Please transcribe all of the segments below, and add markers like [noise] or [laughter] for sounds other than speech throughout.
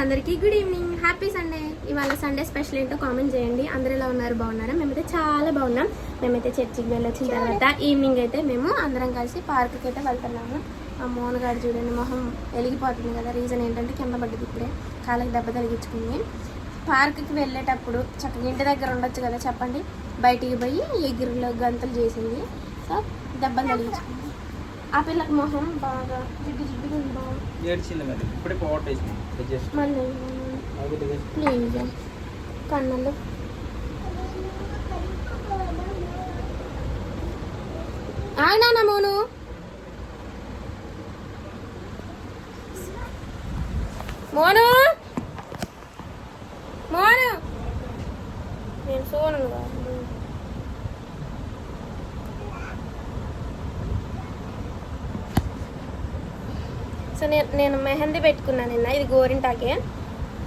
అందరికీ good evening. Happy Sunday. ఇవాళ Sunday special ఏంటో కామెంట్ చేయండి. అందరు ఎలా ఉన్నారు? బాగున్నారా? మేమైతే చాలా బాగున్నాం. మేమైతే చర్చికి వెళ్ళొచ్చిన తర్వాత ఈవినింగ్ అయితే మేము అందరం కలిసి పార్క్కి అయితే వెళ్తున్నాము. మా మోనగాడు చూడండి మొహం వెలిగిపోతుంది కదా. రీజన్ ఏంటంటే కింద పడ్డది ఇప్పుడే. కాళ్ళకి దెబ్బ తగిలించుకుంది. పార్క్కి వెళ్ళేటప్పుడు చక్కగా ఇంటి దగ్గర ఉండొచ్చు కదా చెప్పండి. బయటికి పోయి ఎగురులో గంతులు చేసింది. సో దెబ్బలు తగిలించుకుంది. ఆ పిల్లకి మొహం బాగా జిడ్డు జిడ్డుగా ఉంది బాగా ఏడ్చింది మరి. ఇప్పుడే మళ్ళీ ప్లీజ్ కన్నులు. మోను. మోను నేను సోను కాదు. సో నేను మెహందీ పెట్టుకున్నాను నిన్న. ఇది గోరింటాకే.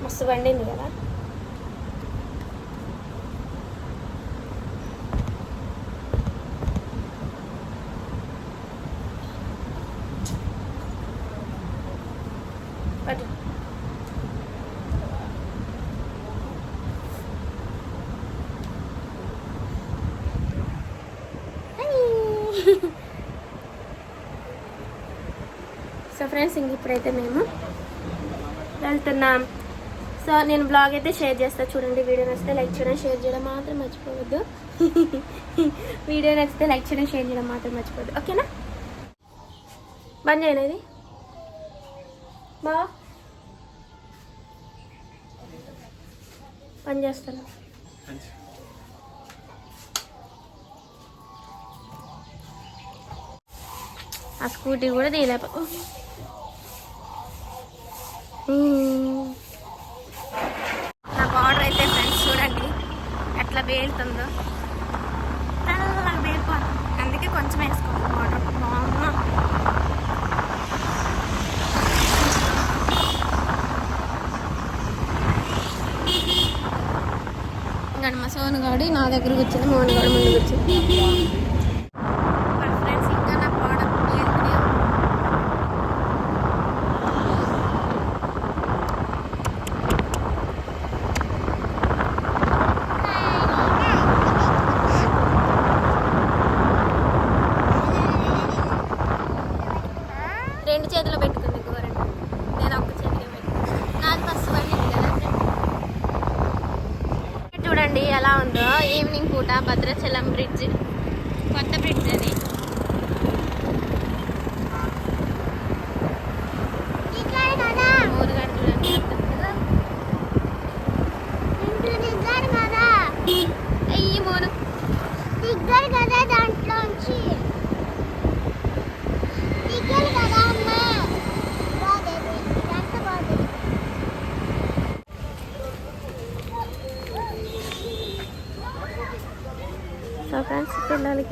మస్తు పండింది కదా. ఫ్రెండ్స్ ఇంక ఇప్పుడైతే మేము వెళ్తున్నాం. సో నేను బ్లాగ్ అయితే షేర్ చేస్తా. చూడండి వీడియో నచ్చితే లైక్ చేయడం షేర్ చేయడం మాత్రం మర్చిపోవద్దు. [laughs] వీడియో నచ్చితే లైక్ చేయడం షేర్ చేయడం మాత్రం మర్చిపోవద్దు. ఓకేనా బంద్ చేయనది బా. పని చేస్తాను. ఆ స్కూటీ కూడా తీయలేకపో నా బార్డర్ అయితే ఫ్రెండ్స్ చూడండి. ఎట్లా వేలుతుందో తెల్లగా వేలిపోతుంది అందుకే కొంచెం వేసుకోవాలి. బార్డర్ ఇంకా మా సోనుగాడు నా దగ్గరకు వచ్చింది మోనుగాడు ముందుకు వచ్చింది. 머리찌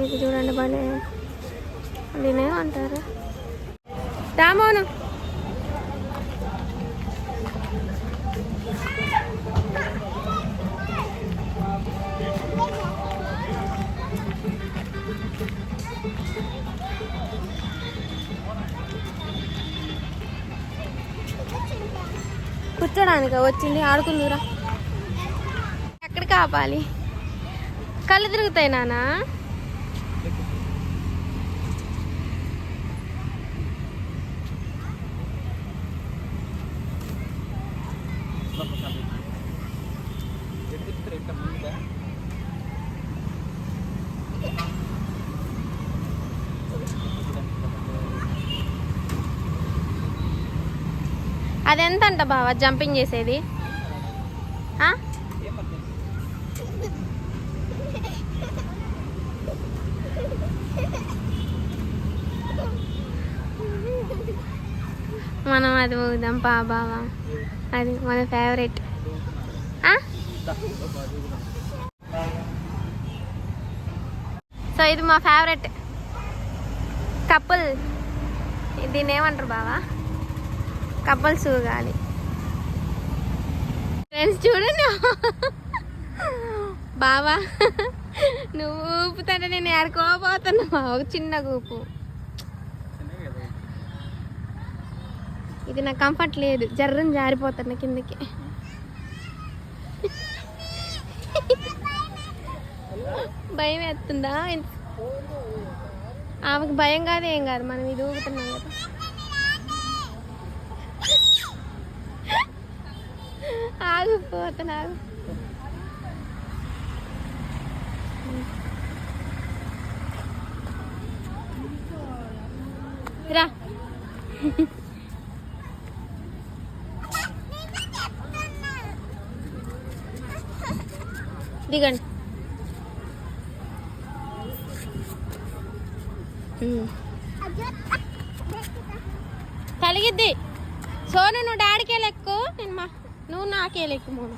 ఇది చూడండి భలే దీనే అంటారు. రామోను. కూర్చోడానికి వచ్చింది ఆడుకుందిరా. ఎక్కడ కాపాలి కళ్ళు తిరుగుతాయి నానా అది ఎంత అంట బావా జంపింగ్ చేసేది? మనం అది పోదాం పా బావా. అది మన ఫేవరెట్ సో ఇది మా ఫేవరెట్ కపుల్ దీన్ని ఏమంటారు బావా? కపుల్స్ ఊగాలి ఫ్రెండ్స్ చూడండి బావా నువ్వు ఊపుతాంటే నేను ఎడుకోపోతున్నా ఒక చిన్న ఊపు. ఇది నాకు కంఫర్ట్ లేదు. జర్రని జారిపోతున్నా కిందకి. భయం వేస్తుందా? ఆమెకు భయం కాదు ఏం కాదు. మనం ఇది ఊగుతున్నాం కదా. ఆగిపోతున్నా ఆగు. రా దిగండి ఉమ్. సోను నువ్వు డాడీకే లెక్కు. నేను మా నువ్వు నాకే లెక్కు మోను.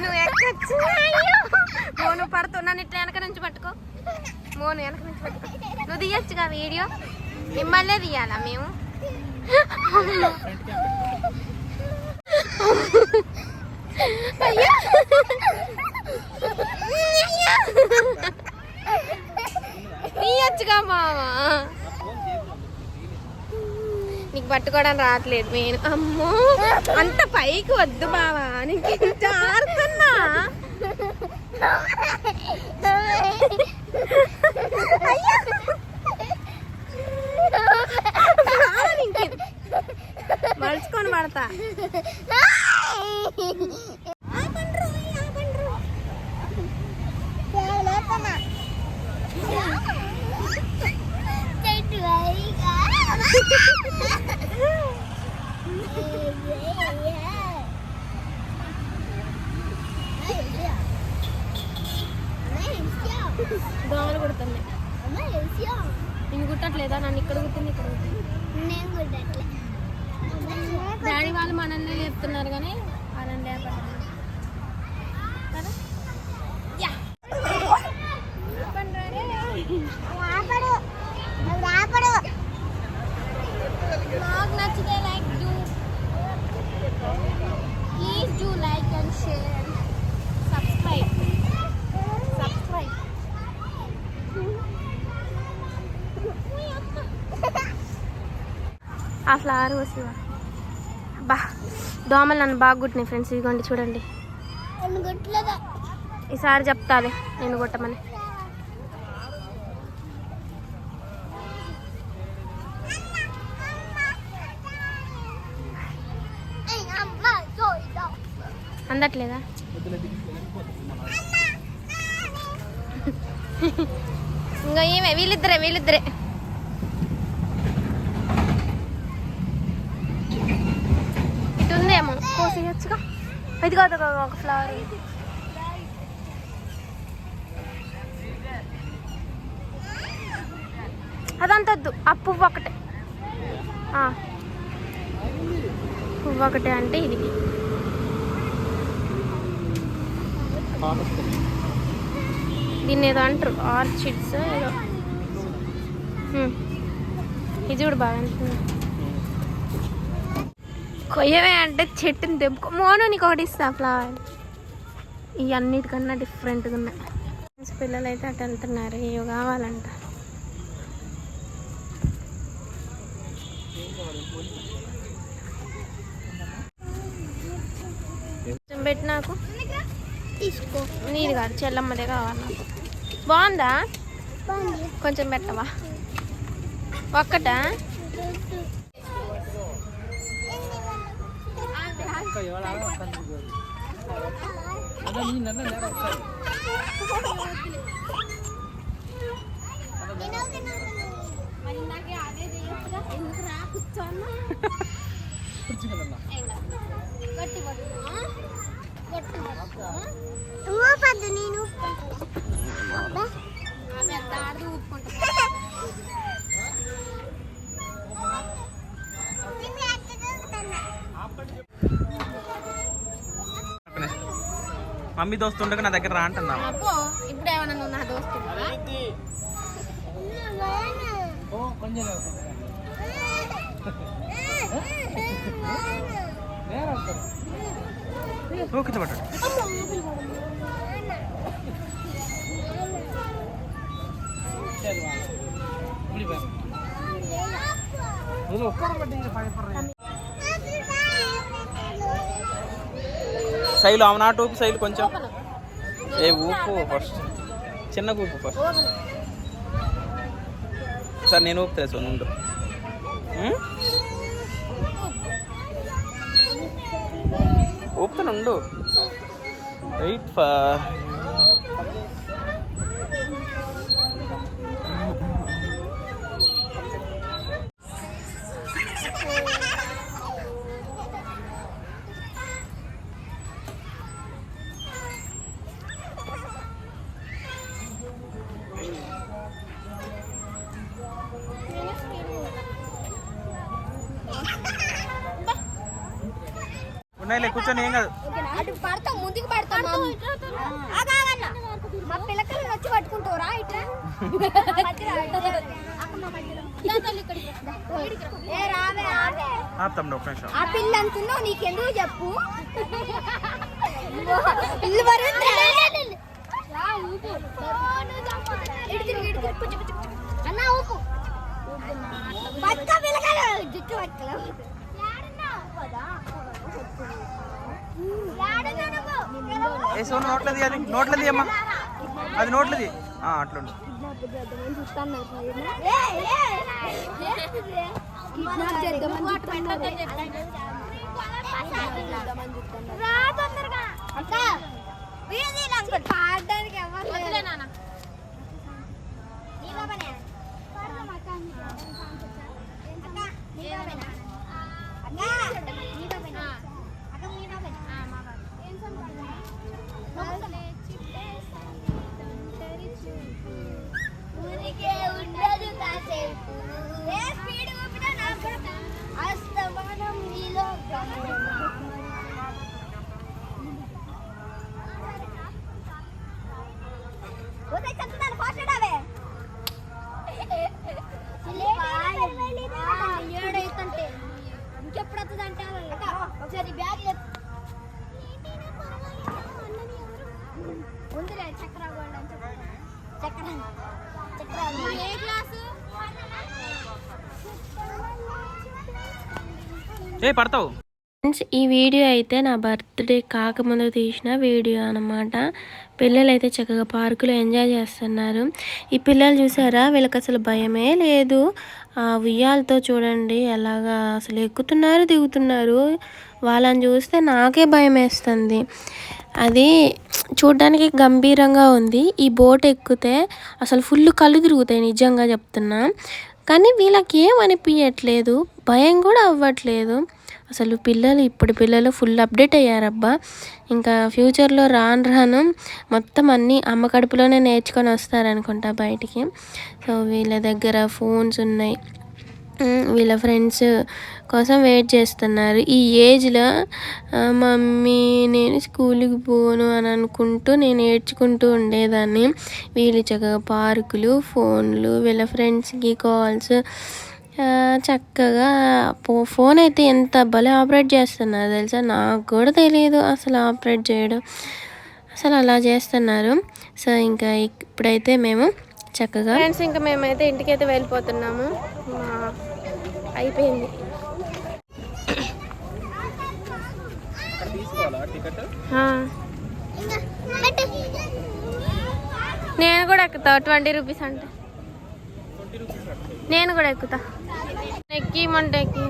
నువ్వు ఎక్కచ్చు? మోను పడుతున్నాను ఇట్లా వెనక నుంచి పట్టుకో. మోను వెనక నుంచి పట్టుకో. నువ్వు తీయొచ్చుగా వీడియో? మిమ్మల్నే తీయాలా మేము? అయ్యో. తీయొచ్చుగా మావా నీకు పట్టుకోవడం రావట్లేదు నేను అమ్మో అంత పైకి వద్దు బావా నీకు జారుతున్నా ఆడుతున్నా. మలుచుకొని పడతా. వాళ్ళు మనల్ని చెప్తున్నారు కానీ వాళ్ళని లేపట్లేదు. నాకు నచ్చితే like do please do like and share subscribe subscribe ఆ ఫ్లవర్ వస్తుందా దోమలు నన్ను బాగా కుట్టినాయి ఫ్రెండ్స్ ఇదిగోండి చూడండి. ఈసారి చెప్తాలే నేను కొట్టమని. అందట్లేదా? [laughs] ఇంకా ఏమే వీళ్ళిద్దరే వీళ్ళిద్దరే ఇటు ఉందేమో ఇది కాదు ఒక- ఫ్లవర్ అదంతద్దు ఆ పువ్వు ఒకటే పువ్వు ఒకటే అంటే ఇది దీన్ని ఏదో అంటారు ఆర్చిడ్స్ ఏదో ఇది కూడా బాగా కొయ్యవే అంటే చెట్టుని తెంపుకో మోను నీకు ఒకటి ఇస్తా ఫ్లవర్ ఇవి అన్నిటికన్నా డిఫరెంట్గా ఉన్నాయి. పిల్లలు అయితే అటు వెళ్తున్నారు ఇవి కావాలంట. కొంచెం పెట్టి నాకు. తీసుకో. నీది కాదు చెల్లమ్మదే కావాలి నాకు. బాగుందా? కొంచెం పెట్టవా? ఒక్కటా? ఊపద్దు నేను అబ్బా. నేను ఎక్కడ మమ్మీ దోస్తు ఉండగా నా దగ్గర రా అంటున్నా అబ్బో ఇప్పుడు ఏమన్నా నువ్వు నా దోస్తు ఓకే పట్టాడు అమ్మ. శైలు ఆమె నాటు ఊపి శైలు కొంచెం. ఏ ఊపు ఫస్ట్ చిన్న ఊపు ఫస్ట్ సార్ నేను ఊపితే సో నుండు ఊపుతాను ఉండు. వెయిట్ ఫర్ కూర్చొని ఏం కాదు. అటు పడతాం ముందుకు పడతాం మా పిల్లకలు వచ్చి పట్టుకుంటారా ఇట్లా ఆపుతాం నిమిషం. ఆ పిల్ల అంటున్నావు నీకెందుకు చెప్పు? అన్న ఊపు. పక్క పిల్లకాయలు. జుట్టు పట్టుకోలేవు ఏ సోను నోట్లది అది. నోట్లది అమ్మా. అది నోట్లది. అట్లుండు. పాడడానికి ఎవరు అక్క, Vamos também. ఏ పడతావు. ఫ్రెండ్స్ ఈ వీడియో అయితే నా బర్త్డే కాకముందు తీసిన వీడియో అనమాట పిల్లలు అయితే చక్కగా పార్కులో ఎంజాయ్ చేస్తున్నారు. ఈ పిల్లలు చూసారా? వీళ్ళకి అసలు భయమే లేదు. ఆ ఉయ్యాలతో చూడండి ఎలాగా అసలు ఎక్కుతున్నారు దిగుతున్నారు. వాళ్ళని చూస్తే నాకే భయం వేస్తుంది అది చూడ్డానికి గంభీరంగా ఉంది. ఈ బోట్ ఎక్కితే అసలు ఫుల్ కళ్ళు తిరుగుతాయి నిజంగా చెప్తున్నా. కానీ వీళ్ళకి ఏం అనిపించట్లేదు భయం కూడా అవ్వట్లేదు. అసలు పిల్లలు ఇప్పుడు పిల్లలు ఫుల్ అప్డేట్ అయ్యారబ్బా. ఇంకా ఫ్యూచర్లో రాను రాను మొత్తం అన్నీ అమ్మ కడుపులోనే నేర్చుకొని వస్తారనుకుంటా బయటికి. సో వీళ్ళ దగ్గర ఫోన్స్ ఉన్నాయి. వీళ్ళ ఫ్రెండ్స్ కోసం వెయిట్ చేస్తున్నారు. ఈ ఏజ్లో మమ్మీ నేను స్కూల్కి పోను అని అనుకుంటూ నేను ఏడ్చుకుంటూ ఉండేదాన్ని. వీళ్ళు చక్కగా పార్కులు ఫోన్లు వీళ్ళ ఫ్రెండ్స్కి కాల్స్ చక్కగా ఫోన్ అయితే ఎంత భలే ఆపరేట్ చేస్తున్నారు తెలుసా? నాకు కూడా తెలియదు అసలు ఆపరేట్ చేయడం. అసలు అలా చేస్తున్నారు. సో ఇంకా ఇప్పుడైతే మేము చక్కగా ఫ్రెండ్స్ ఇంకా మేమైతే ఇంటికైతే వెళ్ళిపోతున్నాము. మా- అయిపోయింది. నేను కూడా ఎక్కుతా ట్వంటీ రూపీస్ అంటే. నేను కూడా ఎక్కుతా. ఎక్కిమంటే ఎక్కి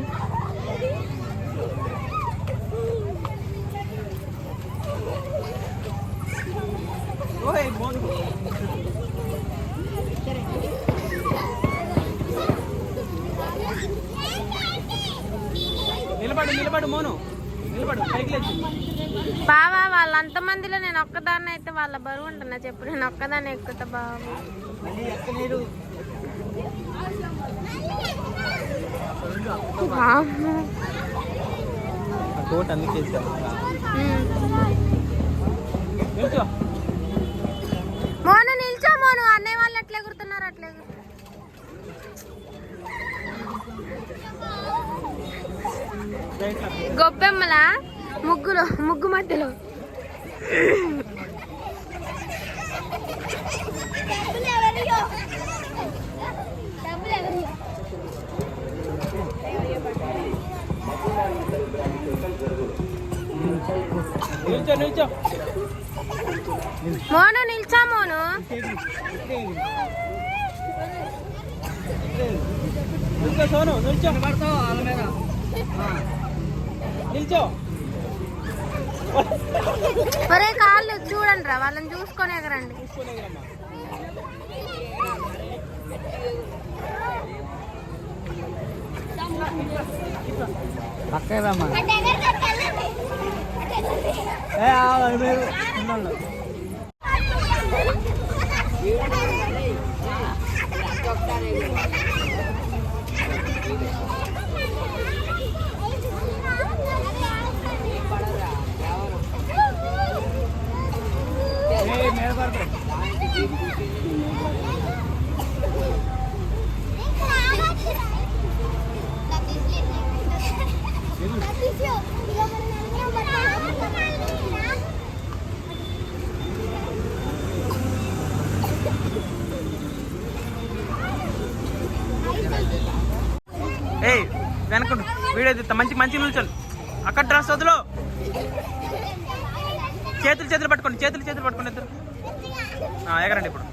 ఓయ్ నిలబడు నిలబడు మోను. నిలబడు పైకి లేచి. బావా వాళ్ళంత మందిలో నేను ఒక్కదాన్ని అయితే వాళ్ళ బరువు ఉంటున్నా చెప్పు. నేను ఒక్కదాన్ని ఎక్కుతా బాబు కోట్ గొప్పెమ్మల ముగ్గులో ముగ్గు మధ్యలో. మోను నిల్చా మోను. సోను నిల్చో. పడతావు వాళ్ళ మీద ఒరే కాళ్ళు చూడండి రా వాళ్ళని చూసుకొని ఎగరండి. పక్కదమ్మా అంటే ఏయ్ వెనకుండు వీడైతే మంచి మంచి నిల్చోండి అక్కడ డ్రెస్ వదిలో. చేతులు చేతులు పట్టుకోండి. చేతులు చేతులు పట్టుకోండి ఇద్దరు. ఎగరండి ఇప్పుడు